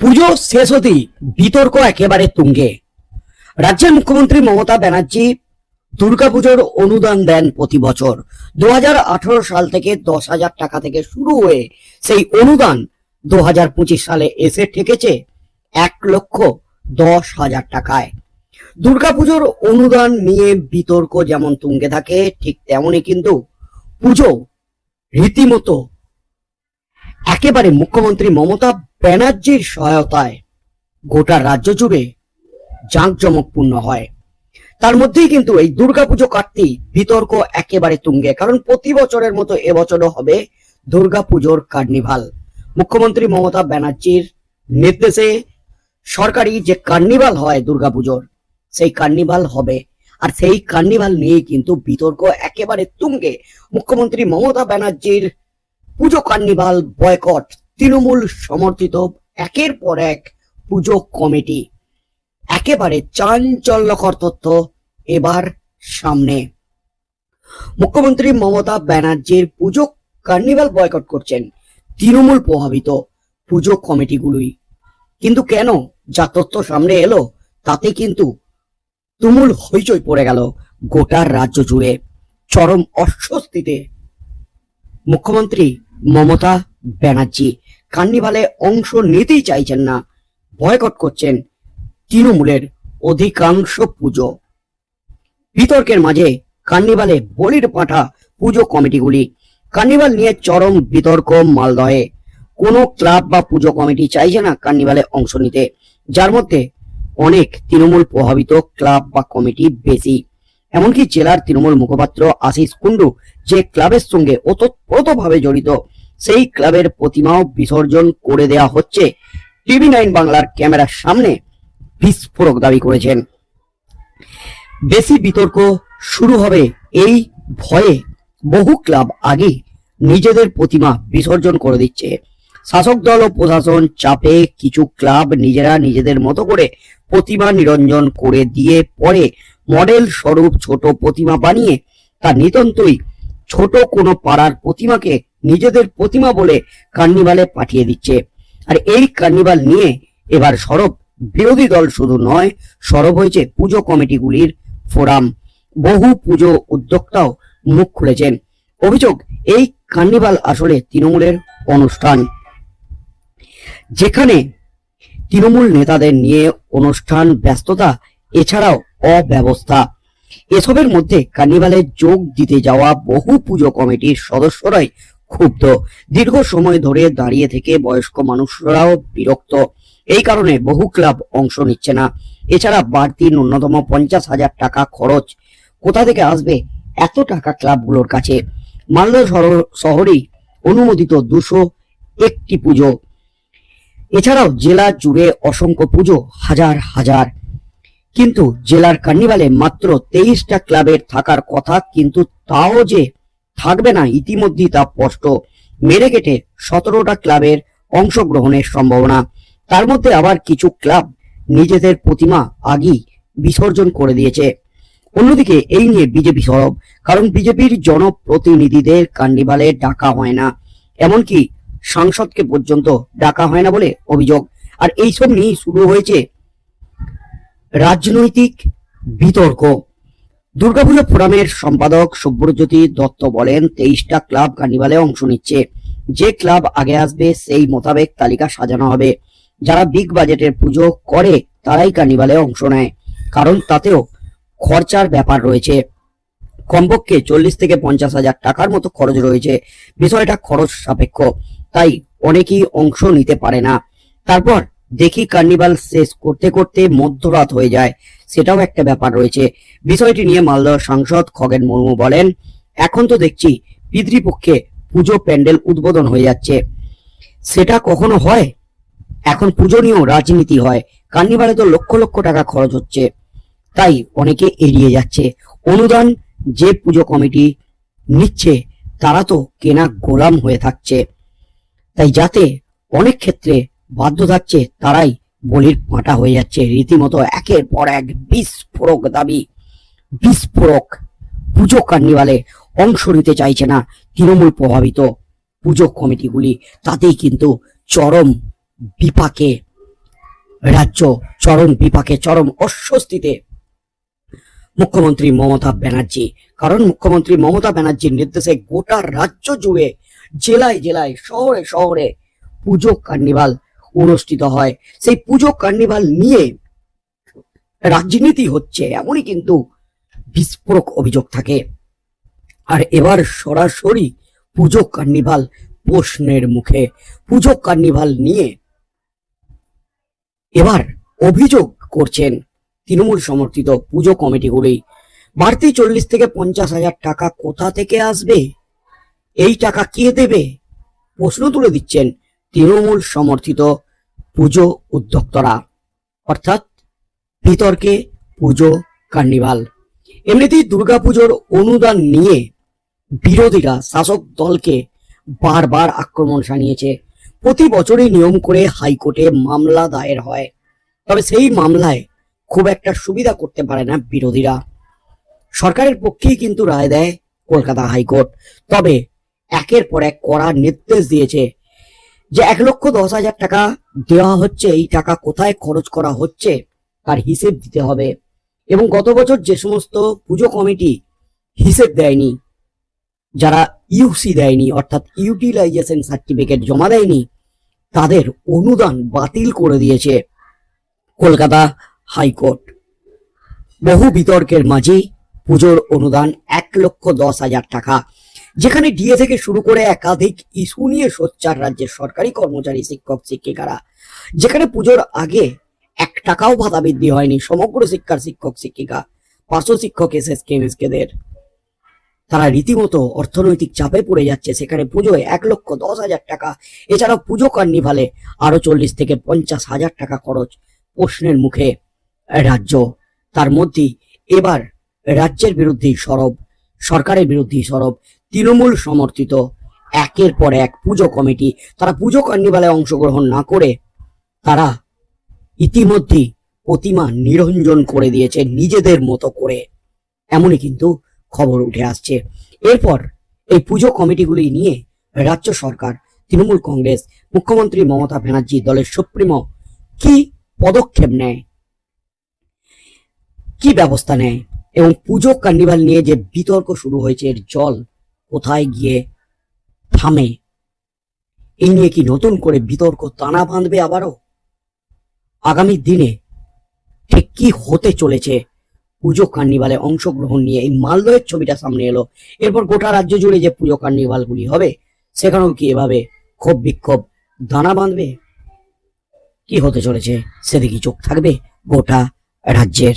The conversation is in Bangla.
পুজো শেষ হতেই বিতর্ক একেবারে তুঙ্গে। রাজ্যের মুখ্যমন্ত্রী মমতা ব্যানার্জি দুর্গাপুজোর অনুদান দেন প্রতি বছর। দু সাল থেকে দশ হাজার টাকা থেকে শুরু হয়ে সেই অনুদান দু হাজার পঁচিশ সালে এসে ঠেকেছে এক লক্ষ দশ হাজার টাকায়। দুর্গাপুজোর অনুদান নিয়ে বিতর্ক যেমন তুঙ্গে থাকে, ঠিক তেমনই কিন্তু পুজো রীতিমতো একেবারে মুখ্যমন্ত্রী মমতা ব্যানার্জির সহায়তায় গোটা রাজ্য জুড়ে জাঁকজমকপূর্ণ হয়। তার মধ্যেই কিন্তু এই দুর্গাপুজো কাটতেই বিতর্ক একেবারে তুঙ্গে, কারণ প্রতি বছরের মতো এবছরও হবে দুর্গাপুজোর কার্নিভাল। মুখ্যমন্ত্রী মমতা ব্যানার্জির নির্দেশে সরকারি যে কার্নিভাল হয় দুর্গাপুজোর, সেই কার্নিভাল হবে। আর সেই কার্নিভাল নিয়ে কিন্তু বিতর্ক একেবারে তুঙ্গে। মুখ্যমন্ত্রী মমতা ব্যানার্জির পুজো কার্নিভাল বয়কট তৃণমূল সমর্থিত একের পর এক পুজো কমিটি। একেবারে চাঞ্চল্যকর তথ্য এবার সামনে। মুখ্যমন্ত্রী মমতা ব্যানার্জির পুজো কার্নিভাল বয়কট করছেন তৃণমূল প্রভাবিত পুজো কমিটিগুলোই। কিন্তু কেন? যা তথ্য সামনে এলো, তাতে কিন্তু তুমুল হইচই পড়ে গেল গোটা রাজ্য জুড়ে। চরম অস্বস্তিতে মুখ্যমন্ত্রী মমতা ব্যানার্জি কার্নিভালে অংশ নিতেই চাইছেন না। বয়কট করছেন তৃণমূলের অধিকাংশ পুজো। বিতর্কের মাঝে কার্নিভালে বলির পাঠা পুজো কমিটিগুলি। কার্নিভাল নিয়ে চরম বিতর্ক মালদহে। কোনো ক্লাব বা পুজো কমিটি চাইছে না কার্নিভালে অংশ নিতে। যার মধ্যে অনেক তৃণমূল প্রভাবিত ক্লাব বা কমিটি বেশি। এমনকি জেলার তৃণমূল মুখপাত্র আশিস কুন্ডু যে ক্লাবের সঙ্গে ওতপ্রোতভাবে জড়িত সেই ক্লাবের প্রতিমাও বিসর্জন করে দেয়া হচ্ছে। টিভি নাইন বাংলার ক্যামেরার সামনে বিস্ফোরক দাবি করেছেন। বেশি বিতর্ক শুরু হবে এই ভয়ে বহু ক্লাব আগে নিজেদের প্রতিমা বিসর্জন করে দিচ্ছে। শাসক দল ও প্রশাসন চাপে কিছু ক্লাব নিজেরা নিজেদের মতো করে প্রতিমা নিরঞ্জন করে দিয়ে পরে মডেল স্বরূপ ছোট প্রতিমা বানিয়ে তা নিতন্তই ছোট কোনো পাড়ার প্রতিমাকে নিজেদের প্রতিমা বলে কার্নিভালে পাঠিয়ে দিচ্ছে। আর এই কার্নিভাল নিয়ে এবার সরব বিরোধী দল শুধু নয়, সরব হয়েছে পুজো কমিটিগুলির ফোরাম। বহু পুজো উদ্যোক্তাও মুখ খুলেছেন। অভিযোগ, এই কার্নিভাল আসলে তৃণমূলের অনুষ্ঠান। যেখানে তৃণমূল নেতাদের নিয়ে অনুষ্ঠান ব্যস্ততা, এছাড়াও অব্যবস্থা। এসবের মধ্যে কার্নিভালে যোগ দিতে যাওয়া বহু পুজো কমিটির সদস্যরাই ক্ষুব্ধ। দীর্ঘ সময় ধরে দাঁড়িয়ে থেকে বয়স্ক মানুষরাও বিরক্ত। এই কারণে বহু ক্লাব অংশ নিচ্ছে না। এছাড়া বাড়তি ন্যূনতম পঞ্চাশ হাজার টাকা খরচ। কোথা থেকে আসবে এত টাকা ক্লাবগুলোর কাছে? মালদা শহর- শহরেই অনুমোদিত দুশো একটি পুজো। এছাড়াও জেলা জুড়ে অসংখ্য পুজো হাজার হাজার কিন্তু জেলার কার্নিভালে মাত্র তেইশটা ক্লাবের থাকার কথা, কিন্তু তাও যে থাকবে না, ইতিমধ্যেই তা স্পষ্ট। মেরে কেটে সতেরোটা ক্লাবের অংশগ্রহণের সম্ভাবনা। তার মধ্যে আবার কিছু ক্লাব নিজেদের প্রতিমা আগেই বিসর্জন করে দিয়েছে। অন্যদিকে এই নিয়ে বিজেপি সরব, কারণ বিজেপির জনপ্রতিনিধিদের কার্নিভালে ডাকা হয় না। এমনকি সাংসদকে পর্যন্ত ডাকা হয় না বলে অভিযোগ। আর এইসব নিয়ে শুরু হয়েছে রাজনৈতিক বিতর্ক। দুর্গাপুজো ফোরামের সম্পাদক সুব্রজ্যোতি দত্ত বলেন, তেইশটা ক্লাব কার্নিভালে অংশ নিচ্ছে। যে ক্লাব আগে আসবে, সেই মোতাবেক তালিকা সাজানো হবে। যারা বিগ বাজেটের পুজো করে, তারাই কার্নিভালে অংশ নেয়। কারণ তাতেও খরচার ব্যাপার রয়েছে। কমপক্ষে চল্লিশ থেকে পঞ্চাশ হাজার টাকার মতো খরচ রয়েছে। বিষয়টা খরচ সাপেক্ষ। তাই অনেকেই অংশ নিতে পারে না। তারপর দেখি কার্নিভাল শেষ করতে করতে মধ্যরাত হয়ে যায়। সেটাও একটা ব্যাপার রয়েছে। বিষয়টি নিয়ে মালদহ সাংসদ খগেন মুর্মু বলেন, এখন তো দেখছি পিতৃপক্ষে পুজো প্যান্ডেল উদ্বোধন হয়ে যাচ্ছে। সেটা কখনো হয়? এখন পুজো নিয়েও রাজনীতি হয়। কার্নিভালে তো লক্ষ লক্ষ টাকা খরচ হচ্ছে। তাই অনেকে এড়িয়ে যাচ্ছে। অনুদান যে পুজো কমিটি নিচ্ছে, তারা তো কেনা গোলাম হয়ে থাকছে। তাই যাতে অনেক ক্ষেত্রে বাধ্য থাকছে, তারাই বলির পাঁটা হয়ে যাচ্ছে। রীতিমতো একের পর এক বিস্ফোরক দাবি, বিস্ফোরক পুজো কার্নিভালে অংশ নিতে চাইছে না তৃণমূল প্রভাবিত পুজো কমিটিগুলি। তাতেই কিন্তু চরম বিপাকে, রাজ্য চরম বিপাকে, চরম অস্বস্তিতে মুখ্যমন্ত্রী মমতা ব্যানার্জি। কারণ মুখ্যমন্ত্রী মমতা ব্যানার্জির নির্দেশে গোটা রাজ্য জুড়ে জেলায় জেলায় শহরে শহরে পুজো কার্নিভাল অনুষ্ঠিত হয়। সেই পুজো কার্নিভাল নিয়ে রাজনীতি হচ্ছে, এমনই কিন্তু বিস্ফোরক অভিযোগ থাকে। আর এবার সরাসরি পুজো কার্নিভাল প্রশ্নের মুখে। পুজো কার্নিভাল নিয়ে এবার অভিযোগ করছেন তৃণমূল সমর্থিত পুজো কমিটিগুলি। বাড়তি চল্লিশ থেকে পঞ্চাশ হাজার টাকা কোথা থেকে আসবে? এই টাকা কে দেবে? প্রশ্ন তুলে দিচ্ছেন তৃণমূল সমর্থিত পুজো উদ্যোক্তরা, অর্থাৎ বিতর্কে পুজো, কার্নিভাল। এমনিতেই দুর্গাপুজোর অনুদান নিয়ে বিরোধীরা শাসক দলকে বারবার আক্রমণ শানিয়েছে। প্রতি বছরই নিয়ম করে হাইকোর্টে মামলা দায়ের হয়। তবে সেই মামলায় খুব একটা সুবিধা করতে পারে না বিরোধীরা। সরকারের পক্ষেই কিন্তু রায় দেয় কলকাতা হাইকোর্ট। তবে একের পর এক করার নির্দেশ দিয়েছে যে এক লক্ষ দশ হাজার টাকা দেওয়া হচ্ছে, এই টাকা কোথায় খরচ করা হচ্ছে, তার হিসেব দিতে হবে। এবং গত বছর যে সমস্ত পুজো কমিটি হিসেব দেয়নি, যারা ইউসি দেয়নি, অর্থাৎ ইউটিলাইজেশন সার্টিফিকেট জমা দেয়নি, তাদের অনুদান বাতিল করে দিয়েছে কলকাতা হাইকোর্ট। বহু বিতর্কের মাঝেই পুজোর অনুদান এক লক্ষ দশ হাজার টাকা যেখানে ডিএ থেকে শুরু করে একাধিক ইস্যু নিয়ে সোচ্চার রাজ্যের সরকারি কর্মচারী, শিক্ষক, শিক্ষিকারা, যেখানে পুজোর আগে এক টাকাও ভাতা বৃদ্ধি হয়নি। সমগ্র শিক্ষার শিক্ষক, শিক্ষিকা, পার্শ্ব শিক্ষক এস এস দের তারা রীতিমতো অর্থনৈতিক চাপে পড়ে যাচ্ছে। সেখানে পুজোয় এক লক্ষ দশ হাজার টাকা। এছাড়া পুজো কার্নিভালে আরও চল্লিশ থেকে পঞ্চাশ হাজার টাকা খরচ প্রশ্নের মুখে রাজ্য। তার মধ্যেই এবার রাজ্যের বিরুদ্ধে সরব, সরকারের বিরুদ্ধে সরব। তৃণমূল সমর্থিত। একের পর এক পুজো কমিটি, তারা পুজো কার্নিভালে অংশগ্রহণ না করে, তারা ইতিমধ্যেই প্রতিমা নিরঞ্জন করে দিয়েছে নিজেদের মতো করে। এমনই কিন্তু খবর উঠে আসছে। এরপর এই পুজো কমিটিগুলি নিয়ে রাজ্য সরকার, তৃণমূল কংগ্রেস, মুখ্যমন্ত্রী মমতা ব্যানার্জি দলের সুপ্রিমো কি পদক্ষেপ নেয়? কি ব্যবস্থা নেয়? এবং পুজো কার্নিভাল নিয়ে যে বিতর্ক শুরু হয়েছে, এর জল কোথায় গিয়ে থামে? এই নিয়ে কি নতুন করে বিতর্ক টানা বাঁধবে আবারও? আগামী দিনে ঠিক কি হতে চলেছে? পুজো কার্নিভালে অংশগ্রহণ নিয়ে এই মালদহের ছবিটা সামনে এলো। এরপর গোটা রাজ্য জুড়ে যে পুজো কার্নিভালগুলি হবে, সেখানেও কি এভাবে ক্ষোভ বিক্ষোভ দানা বাঁধবে? কি হতে চলেছে? সেদিকে চোখ থাকবে গোটা রাজ্যের।